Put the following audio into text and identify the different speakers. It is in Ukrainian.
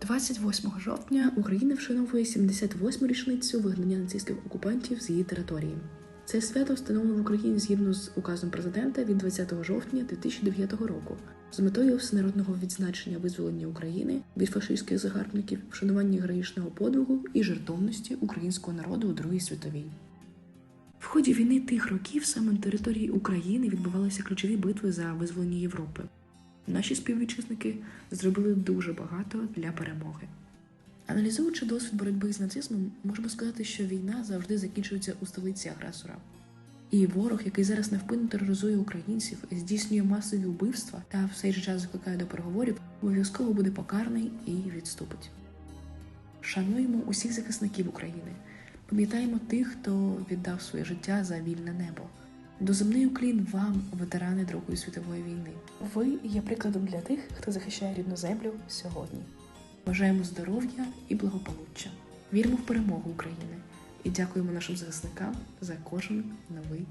Speaker 1: 28 жовтня Україна вшановує 78-му річницю вигнання нацистських окупантів з її території. Це свято встановлено в Україні згідно з указом президента від 20 жовтня 2009 року з метою всенародного відзначення визволення України від фашистських загарбників, вшанування героїчного подвигу і жертовності українського народу у Другій світовій. В ході війни тих років саме на території України відбувалися ключові битви за визволення Європи. Наші співвітчизники зробили дуже багато для перемоги. Аналізуючи досвід боротьби з нацизмом, можемо сказати, що війна завжди закінчується у столиці агресора. І ворог, який зараз невпинно тероризує українців, здійснює масові вбивства та в цей же час закликає до переговорів, обов'язково буде покараний і відступить. Шануємо усіх захисників України, пам'ятаємо тих, хто віддав своє життя за вільне небо. Доземний уклін вам, ветерани Другої світової війни. Ви є прикладом для тих, хто захищає рідну землю сьогодні. Бажаємо здоров'я і благополуччя. Віримо в перемогу України і дякуємо нашим захисникам за кожен новий.